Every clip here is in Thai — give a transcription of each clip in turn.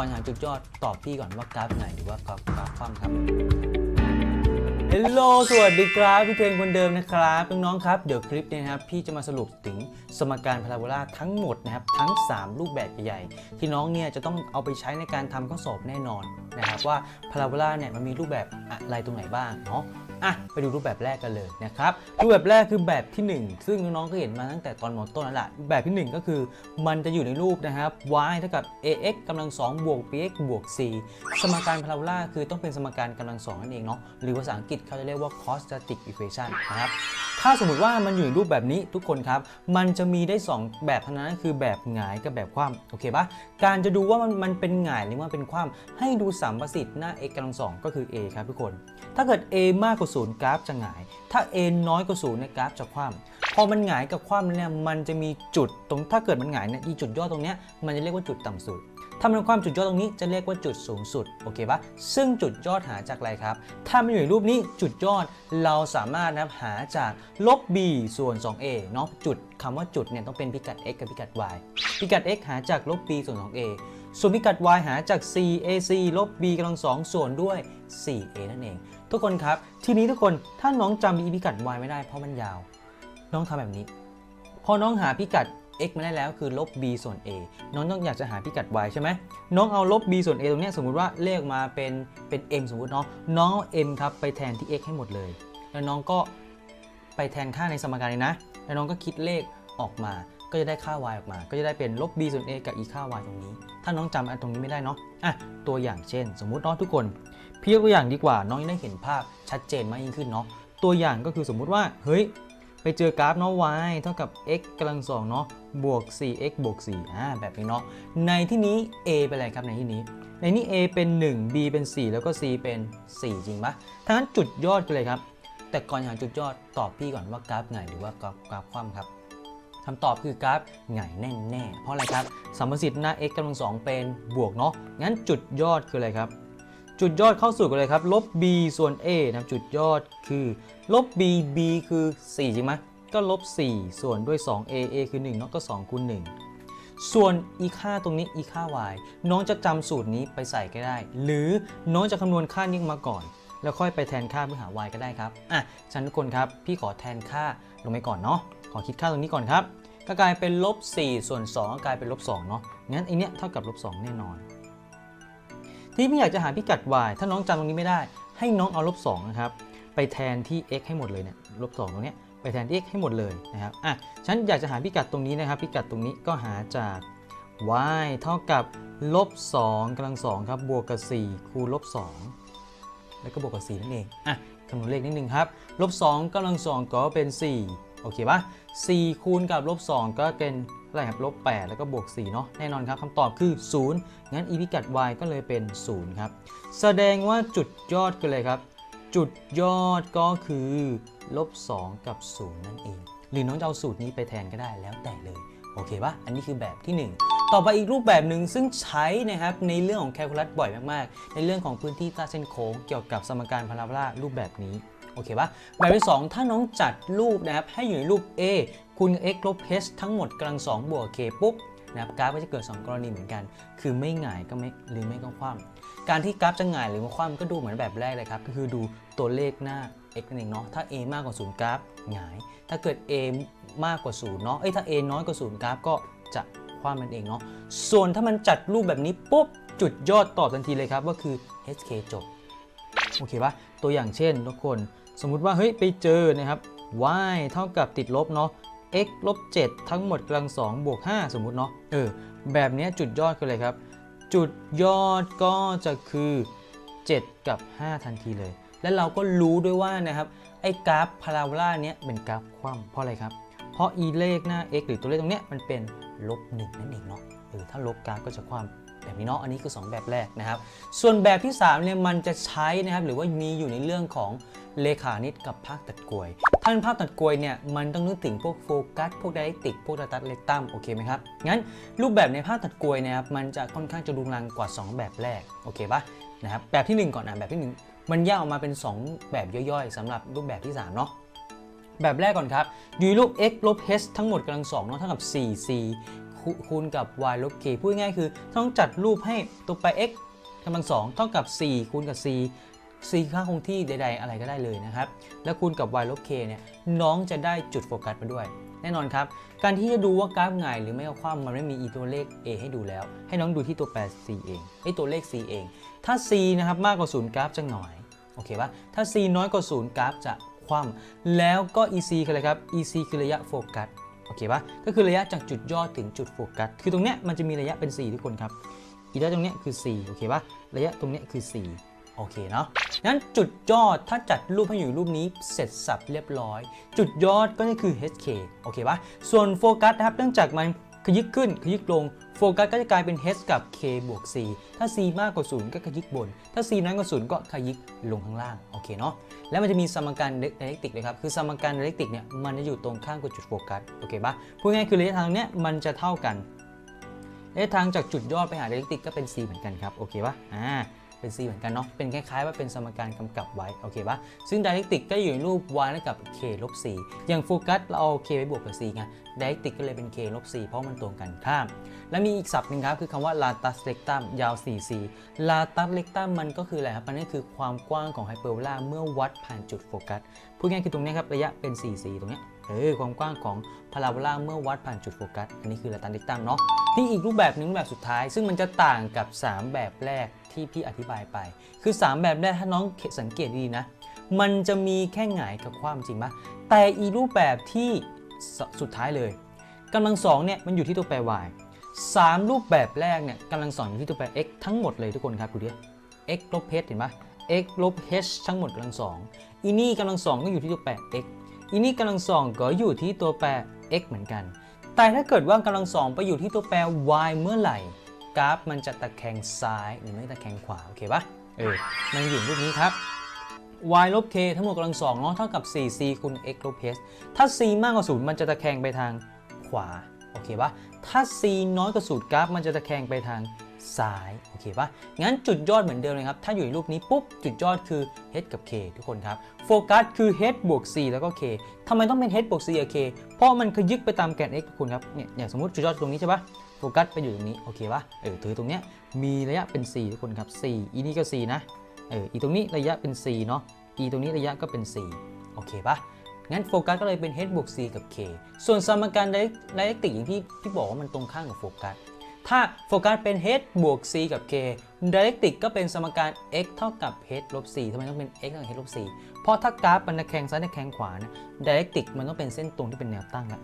ก่อนหาจุดยอดตอบพี่ก่อนว่ากราฟไหนหรือว่ากราฟกราฟคว่ำครับเฮลโลสวัสดีครับพี่เทนคนเดิมนะครับน้องๆครับ เดี๋ยวคลิปนี้นะครับพี่จะมาสรุปถึงสมการพาราโบลาทั้งหมดนะครับทั้ง 3 รูปแบบใหญ่ๆที่น้องเนี่ยจะต้องเอาไปใช้ในการทำข้อสอบแน่นอนนะครับว่าพาราโบลาเนี่ยมันมีรูปแบบอะไรตรงไหนบ้างเนาะ อะไปดูรูปแบบแรกกันเลยนะครับรูปแบบแรกคือแบบที่ 1 ซึ่งน้องๆก็เห็นมาตั้งแต่ตอนมต้นแล้วล่ะแบบที่ 1 ก็คือมันจะอยู่ในรูปนะครับ y เท่ากับ ax กำลัง2บวก bx บวก c สมการพาราโบลาคือต้องเป็นสมการกำลังสองนั่นเองเนาะหรือภาษาอังกฤษเขาจะเรียกว่า quadratic equation นะครับถ้าสมมติว่ามันอยู่ในรูปแบบนี้ทุกคนครับ มันจะมีได้ 2 แบบเท่านั้นคือแบบหงายกับแบบคว่ำโอเคปะการจะดูว่ามันมันเป็นหงายหรือว่าเป็นคว่ำให้ดูสัมประสิทธิ์หน้า x กำลังสองก็คือ a ครับทุกคน ถ้าเกิด a มากกว่า0กราฟจะหงาย ถ้า a น้อยกว่า0เนี่ยกราฟจะคว่ำพอมันหงายกับคว่ำเนี่ยมันจะมีจุดตรงถ้าเกิดมันหงายเนี่ยอีจุดยอดตรงเนี้ยมันจะเรียกว่าจุดต่ำสุดถ้ามันความจุดยอดตรงนี้จะเรียกว่าจุดสูงสุดโอเคปะซึ่งจุดยอดหาจากอะไรครับ ถ้ามันอยู่ในรูปนี้จุดยอดเราสามารถนะครับหาจากลบ b ส่วน 2a เนาะจุดคำว่าจุดเนี่ยต้องเป็นพิกัด x กับพิกัด y พิกัด x หาจากลบ b ส่วน 2a ส่วนพิกัด y หาจาก c ac ลบ b กำลังสองส่วนด้วย 4a นั่นเอง ทุกคนครับ ทีนี้ทุกคนถ้าน้องจำพิกัด y ไม่ได้เพราะมันยาว น้องทำแบบนี้ พอน้องหาพิกัด x มาได้แล้วคือลบ b ส่วน a น้องต้องอยากจะหาพิกัด y ใช่ไหมน้องเอาลบ b ส่วน a ตรงเนี้ยสมมุติว่าเลขมาเป็นเป็น m สมมุติเนาะน้องเอา m ครับไปแทนที่ x ให้หมดเลย แล้วน้องก็ไปแทนค่าในสมการนี้นะ แล้วน้องก็คิดเลขออกมา ก็จะได้ค่า y ออกมา ก็จะได้เป็นลบ b ส่วน a กับอีกค่า y ตรงนี้ ถ้าน้องจำอันตรงนี้ไม่ได้เนาะอะตัวอย่างเช่น สมมุติเนาะทุกคน พี่ยกตัวอย่างดีกว่าน้องจะได้เห็นภาพชัดเจนมากยิ่งขึ้นเนาะตัวอย่างก็คือสมมุติว่าเฮ้ยไปเจอกราฟเนาะ y เท่ากับ x กำลังสองเนาะบวก 4x บวก4อ่าแบบนี้เนาะในที่นี้ a เป็นอะไรครับในที่นี้ ในนี้ a เป็น 1 b เป็น 4 แล้วก็ c เป็น 4 จริงปะทั้งนั้นจุดยอดกันเลยครับ แต่ก่อนหาจุดยอดตอบพี่ก่อนว่ากราฟไงหรือว่ากราฟกราฟคว่ำครับคำตอบคือกราฟไงแน่แน่เพราะอะไรครับสัมประสิทธิ์หน้า x กำลังสองเป็นบวกเนาะงั้นจุดยอดคืออะไรครับ จุดยอดเข้าสู่กันเลยครับ ลบ b ส่วน a นะครับจุดยอดคือ ลบ b b คือ 4 จริงไหมก็ลบ 4 ส่วนด้วย 2a a คือ 1 เนาะก็ 2คูณ1 ส่วนอีค่าตรงนี้อีค่า y น้องจะจำสูตรนี้ไปใส่ก็ได้ หรือน้องจะคำนวณค่านี้มาก่อน แล้วค่อยไปแทนค่าเพื่อหา y ก็ได้ครับ อะฉันทุกคนครับ พี่ขอแทนค่าลงไปก่อนเนาะ ขอคิดค่าตรงนี้ก่อนครับ ก็กลายเป็นลบ 4 ส่วน 2ก็กลายเป็นลบ 2 เนาะ งั้นไอเนี้ยเท่ากับลบ 2 แน่นอน ที่พี่อยากจะหาพิกัด y ถ้าน้องจำตรงนี้ไม่ได้ ให้น้องเอาลบ2นะครับไปแทนที่ x ให้หมดเลยเนี่ยลบ2ตรงนี้ไปแทนที่ x ให้หมดเลยนะครับอะฉันอยากจะหาพิกัดตรงนี้นะครับ พิกัดตรงนี้ก็หาจาก y เท่ากับลบ2กำลัง2ครับบวกกับ 4 คูณลบ2แล้วก็บวกกับ 4 นั่นเองอะคำนวณเลขนิดนึงครับลบ2กำลัง2ก็เป็น 4 โอเคปะ4คูณกับลบ2ก็เป็นอะไรครับลบ8แล้วก็บวก4เนาะแน่นอนครับคำตอบคือ 0 งั้นอีพิกัด y ก็เลยเป็น 0 ครับ แสดงว่าจุดยอดกันเลยครับ จุดยอดก็คือลบ2กับ 0 นั่นเอง หรือน้องจะเอาสูตรนี้ไปแทนก็ได้แล้วแต่เลย โอเคปะอันนี้คือแบบที่ 1 ต่อไปอีกรูปแบบหนึ่งซึ่งใช้นะครับในเรื่องของแคลคูลัสบ่อยมากๆ ในเรื่องของพื้นที่ใต้เส้นโค้งเกี่ยวกับสมการพาราโบลารูปแบบนี้โอเคปะแบบที่ 2 ถ้าน้องจัดรูปนะครับให้อยู่ในรูป A คูณ x ลบ h ทั้งหมดกำลัง2บวก k ปุ๊บนะครับกราฟก็จะเกิด 2 กรณีเหมือนกัน คือไม่หงายก็ไม่หรือไม่ก็คว่ำการที่กราฟจะหงายหรือมาคว่ำก็ดูเหมือนแบบแรกเลยครับ ก็คือดูตัวเลขหน้า x นั่นเองเนาะ ถ้า a มากกว่า 0 กราฟหงาย ถ้าเกิด a มากกว่า 0 เนาะ เอ้ย ถ้า a น้อยกว่า 0 กราฟก็จะ คว่ำมันเองเนาะส่วนถ้ามันจัดรูปแบบนี้ปุ๊บจุดยอดตอบทันทีเลยครับว่าคือ hk จบโอเคปะตัวอย่างเช่นทุกคน สมมุติว่าเฮ้ยไปเจอนะครับ y เท่ากับติดลบเนาะ x ลบ7ทั้งหมดกำลัง2บวก5สมมุติเนาะเออแบบนี้จุดยอดคืออะไรครับ จุดยอดก็จะคือ 7 กับ 5 ทันทีเลย และเราก็รู้ด้วยว่านะครับไอ้กราฟพาราโบลาเนี้ยเป็นกราฟคว่ำเพราะอะไรครับ เพราะอีเลขหน้า x หรือตัวเลขตรงเนี้ยมันเป็น ลบ1นั่นเองเนาะเออถ้าลบกราฟก็จะคว่ำแบบนี้เนาะอันนี้คือ 2 แบบแรกนะครับ ส่วนแบบที่3เนี่ยมันจะใช้นะครับหรือว่ามีอยู่ในเรื่องของเลขานิดกับภาคตัดกลวย ถ้าเป็นภาคตัดกลวยเนี่ยมันต้องนึกถึงพวกโฟกัสพวกไดอะติกพวกดาตัสเลตัมโอเคไหมครับงั้นรูปแบบในภาคตัดกลวยนะครับมันจะค่อนข้างจะรุงรังกว่า 2 แบบแรกโอเคปะนะครับแบบทีหนึ่1 ก่อนอะแบบที่ 1 มันแยกออกมาเป็น 2 แบบย่อยๆสำหรับรูปแบบที่3เนาะ แบบแรกก่อนครับอยู่รูป x ลบ h ทั้งหมดกำลัง2เนาะเท่ากับ 4c คคูณกับ y ลบ k พูดง่ายคือต้องจัดรูปให้ตัวแป x กำลังสองเท่ากับ 4 คูณกับ c c ค่าคงที่ใด ๆ อะไรก็ได้เลยนะครับ แล้วคูณกับ y ลบ k เนี่ยน้องจะได้จุดโฟกัสมาด้วย แน่นอนครับ การที่จะดูว่ากราฟไงยหรือไม่เอาความมันไม่มีอีตัวเลข a ให้ดูแล้ว ให้น้องดูที่ตัวแปร c เองไอ้ตัวเลข c เอง ถ้า c นะครับมากกว่า0กราฟจะหน่อยโอเคปะถ้า c น้อยกว่า0กราฟจะ คว่ำแล้วก็ ec คืออะไรครับ ec คือระยะโฟกัสโอเคปะก็คือระยะจากจุดยอดถึงจุดโฟกัสคือตรงเนี้ยมันจะมีระยะเป็น 4 ทุกคนครับอีระยะตรงเนี้ยคือ 4 โอเคปะระยะตรงเนี้ยคือ 4โอเคเนาะงั้นจุดยอดถ้าจัดรูปให้อยู่รูปนี้เสร็จสับเรียบร้อย จุดยอดก็นี่คือ HK โอเคปะส่วนโฟกัสนะครับเนื่องจากมันขยิกขึ้นขยิกลง โฟกัสก็จะกลายเป็น H กับ K บวก C ถ้า C มากกว่า 0 ก็ขยิกบน ถ้า C น้อยกว่า 0 ก็ขยิกลงข้างล่าง โอเคเนาะ แล้วมันจะมีสมการไดเรกติกเลยครับ คือสมการไดเรกติกเนี่ย มันจะอยู่ตรงข้างกับจุดโฟกัส โอเคปะพูดง่ายๆคือระยะทางเนี้ยมันจะเท่ากันระยะทางจากจุดยอดไปหาไดเรกติกก็เป็น c เหมือนกันครับ โอเคปะอ่า เป็น c เหมือนกันเนาะ เป็นคล้ายๆว่าเป็นสมการกำกับไว้ โอเคปะซึ่งไดเรกติกก็อยู่ในรูป y เท่ากับ k ลบ c อย่างโฟกัสเราเอา k ไปบวกกับ c ไงไดเรกติกก็เลยเป็น k ลบ c เพราะมันตรงกันข้าม และมีอีกศัพท์หนึ่งครับ คือคำว่า latus rectum ยาว 4c latus rectum มันก็คืออะไรครับ มันก็คือความกว้างของไฮเปอร์โบลาเมื่อวัดผ่านจุดโฟกัส พูดง่ายๆคือตรงนี้ครับ ระยะเป็น 4c ตรงเนี้ยเออความกว้างของพาราโบลาเมื่อวัดผ่านจุดโฟกัส อันนี้คือ latus rectum เนาะ ที่อีกรูปแบบหนึงรูปแบบสุดท้าย ซึ่งมันจะต่างกับ 3 แบบแรก ที่พี่อธิบายไป คือ 3 แบบแรกถ้าน้องสังเกตดีๆนะ มันจะมีแค่หงายกับความจริงปะแต่อีรูปแบบที่สสุดท้ายเลยกำลังสองเนี่ยมันอยู่ที่ตัวแปร y สามรูปแบบแรกเนี่ยกำลังสองอยู่ที่ตัวแปร x ทั้งหมดเลยทุกคนครับดูดิ x ลบ h เห็นปะ x ลบ h ทั้งหมดกำลังสองอีนี่กำลังสองก็อยู่ที่ตัวแปร x อีนี่กำลังสองก็อยู่ที่ตัวแปร x เหมือนกัน แต่ถ้าเกิดว่ากำลังสองไปอยู่ที่ตัวแปร y เมื่อไหร่ กราฟมันจะตะแคงซ้ายหรือไม่ตะแคงขวาโอเคปะเออมันอยู่รูปนี้ครับ y ลบ k ทั้งหมดกำลังสองเนาะเท่ากับ 4c คูณ x ลบ h ถ้า c มากกว่า0มันจะตะแคงไปทางขวาโอเคปะถ้า c น้อยกว่า0กราฟมันจะตะแคงไปทางซ้ายโอเคปะงั้นจุดยอดเหมือนเดิมเลยครับ ถ้าอยู่ในรูปนี้ปุ๊บจุดยอดคือ h กับ k ทุกคนครับโฟกัสคือ h บวก c แล้วก็ k ทำไมต้องเป็น h บวก c กับ k เพราะมันขยึกไปตามแกน x ทุกคนครับเนี่ยอย่างสมมติจุดยอดตรงนี้ใช่ปะ โฟกัสไปอยู่ตรงนี้ โอเคปะเออถือตรงเนี้ยมีระยะเป็น 4 ทุกคนครับ 4 อีนี่ก็ 4 นะ เออ อีตรงนี้ระยะเป็น 4 เนาะ e ตรงนี้ระยะก็เป็น 4 โอเคปะงั้นโฟกัสก็เลยเป็น h บวก c กับ k ส่วนสมการไดเรกติกอย่างที่พี่บอกว่ามันตรงข้ามกับโฟกัส ถ้าโฟกัสเป็น h บวก c กับ k ไดเรกติกก็เป็นสมการ x เท่ากับ h ลบ c ทำไมต้องเป็น x เท่ากับ h ลบ c เพราะถ้ากราฟมันตะแคงซ้ายตะแคงขวานะไดเรกติกมันต้องเป็นเส้นตรงที่เป็นแนวตั้งละ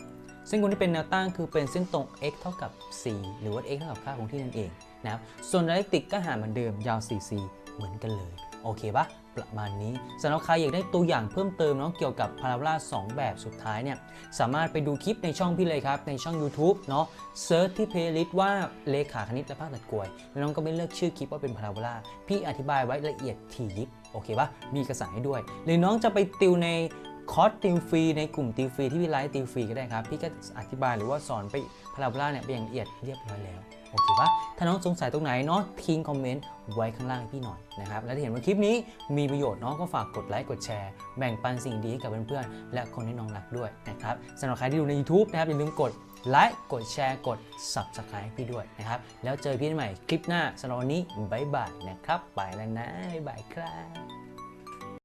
เส้นตรงที่เป็นแนวตั้งคือเป็นเส้นตรง x เท่ากับ c หรือว่า x เท่ากับค่าคงที่นั่นเองนะครับ ส่วนไดเรกติกก็หาเหมือนเดิมยาว 4c เหมือนกันเลย โอเคปะประมาณนี้สำหรับใครอยากได้ตัวอย่างเพิ่มเติมเนาะเกี่ยวกับพาราโบลา2 แบบสุดท้ายเนี่ยสามารถไปดูคลิปในช่องพี่เลยครับ ในช่อง YouTube เนาะเซิร์ชที่เพลย์ลิสต์ว่าเลขาคณิตและภาคตัดกลวยแล้วน้องก็ไม่เลือกชื่อคลิปว่าเป็นพาราโบลาพี่อธิบายไว้ละเอียดถี่ยิบโอเคปะมีเอกสารให้ด้วย หรือน้องจะไปติวใน คอร์สติวฟรีในกลุ่มติวฟรีที่พี่ไลฟ์ติวฟรีก็ได้ครับ พี่ก็อธิบายหรือว่าสอนไปพาราโบลาเนี่ยไปอย่างละเอียดเรียบร้อยแล้วโอเคปะถ้าน้องสงสัยตรงไหนเนาะทิ้งคอมเมนต์ไว้ข้างล่างให้พี่หน่อยนะครับ และถ้าเห็นว่าคลิปนี้มีประโยชน์เนาะก็ฝากกดไลค์กดแชร์ แบ่งปันสิ่งดีให้กับเพื่อนๆ และคนที่น้องรักด้วยนะครับสำหรับใครที่ดูใน YouTube นะครับอย่าลืมกดไลค์กดแชร์กด Subscribe ให้พี่ด้วยนะครับ แล้วเจอพี่ใหม่คลิปหน้าสำหรับวันนี้บ๊ายบายนะครับไปแล้วนะบ๊ายบายครับ